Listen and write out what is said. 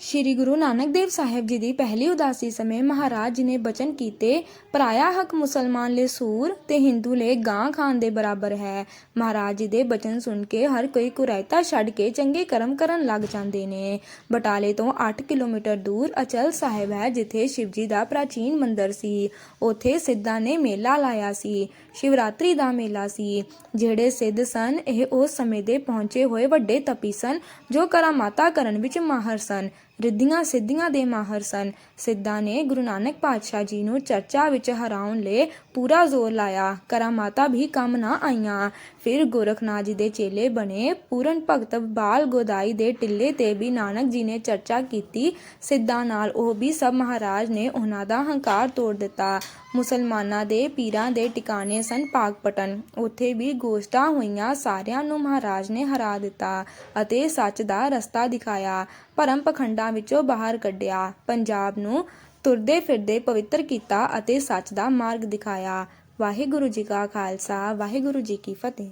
ਸ਼੍ਰੀ ਗੁਰੂ ਨਾਨਕ ਦੇਵ ਸਾਹਿਬ ਜੀ ਦੀ ਪਹਿਲੀ ਉਦਾਸੀ ਸਮੇਂ ਮਹਾਰਾਜ ਜੀ ਨੇ ਬਚਨ ਕੀਤੇ, ਪਰਾਇਆ ਹੱਕ ਮੁਸਲਮਾਨ ਲਈ ਸੂਰ ਤੇ ਹਿੰਦੂ ਲਈ ਗਾਂ ਖਾਨ ਦੇ ਬਰਾਬਰ ਹੈ। ਮਹਾਰਾਜ ਜੀ ਦੇ ਬਚਨ ਸੁਣ ਕੇ ਹਰ ਕੋਈ ਕੁਰੈਤਾ ਛੱਡ ਕੇ ਚੰਗੇ ਕਰਮ ਕਰਨ ਲੱਗ ਜਾਂਦੇ ਨੇ। ਬਟਾਲੇ ਤੋਂ 8 ਕਿਲੋਮੀਟਰ ਦੂਰ ਅਚਲ ਸਾਹਿਬ ਹੈ, ਜਿੱਥੇ ਸ਼ਿਵ ਜੀ ਦਾ ਪ੍ਰਾਚੀਨ ਮੰਦਿਰ ਸੀ। ਉੱਥੇ ਸਿੱਧਾਂ ਨੇ ਮੇਲਾ ਲਾਇਆ ਸੀ, ਸ਼ਿਵਰਾਤਰੀ ਦਾ ਮੇਲਾ ਸੀ। ਜਿਹੜੇ ਸਿੱਧ ਸਨ, ਇਹ ਉਸ ਸਮੇਂ ਦੇ ਪਹੁੰਚੇ ਹੋਏ ਵੱਡੇ ਤਪੀ ਸਨ, ਜੋ ਕਰਾਮਾਤਾ ਕਰਨ ਵਿੱਚ ਮਾਹਰ ਸਨ। ਰਿੱਧੀਆਂ ਸਿੱਧੀਆਂ ਦੇ ਮਾਹਰ ਸਨ। ਸਿੱਧਾਂ ਨੇ ਗੁਰੂ ਨਾਨਕ ਪਾਤਸ਼ਾਹ ਜੀ ਨੂੰ ਚਰਚਾ ਵਿੱਚ ਹਰਾਉਣ ਲਈ ਪੂਰਾ ਜ਼ੋਰ ਲਾਇਆ। ਕਰਾਮਾਤਾ ਵੀ ਕੰਮ ਨਾ ਆਈਆਂ। ਫਿਰ ਗੋਰਖਨਾਥ ਜੀ ਦੇ ਚੇਲੇ ਬਣੇ ਪੂਰਨ ਭਗਤ ਬਾਲ ਗੋਦਾਈ ਦੇ ਟਿੱਲੇ ਤੇ ਵੀ ਨਾਨਕ ਜੀ ਨੇ ਚਰਚਾ ਕੀਤੀ। ਸਿੱਧਾਂ ਨਾਲ ਉਹ ਵੀ ਸਭ ਮਹਾਰਾਜ ਨੇ ਉਹਨਾਂ ਦਾ ਹੰਕਾਰ ਤੋੜ ਦਿੱਤਾ। ਮੁਸਲਮਾਨਾਂ ਦੇ ਪੀਰਾਂ ਦੇ ਟਿਕਾਣੇ ਸਨ ਪਾਕਪਟਨ ਉੱਥੇ ਵੀ ਗੋਸ਼ਟਾਂ ਹੋਈਆਂ, ਸਾਰਿਆਂ ਨੂੰ ਮਹਾਰਾਜ ਨੇ ਹਰਾ ਦਿੱਤਾ ਅਤੇ ਸੱਚ ਦਾ ਰਸਤਾ ਦਿਖਾਇਆ। ਭਰਮ ਪਖੰਡਾ ਵਿੱਚੋਂ ਬਾਹਰ ਕੱਢਿਆ, ਪੰਜਾਬ ਨੂੰ ਤੁਰਦੇ ਫਿਰਦੇ ਪਵਿੱਤਰ ਕੀਤਾ ਅਤੇ ਸੱਚ ਦਾ ਮਾਰਗ ਦਿਖਾਇਆ। ਵਾਹਿਗੁਰੂ ਜੀ ਕਾ ਖਾਲਸਾ, ਵਾਹਿਗੁਰੂ ਜੀ ਕੀ ਫਤਿਹ।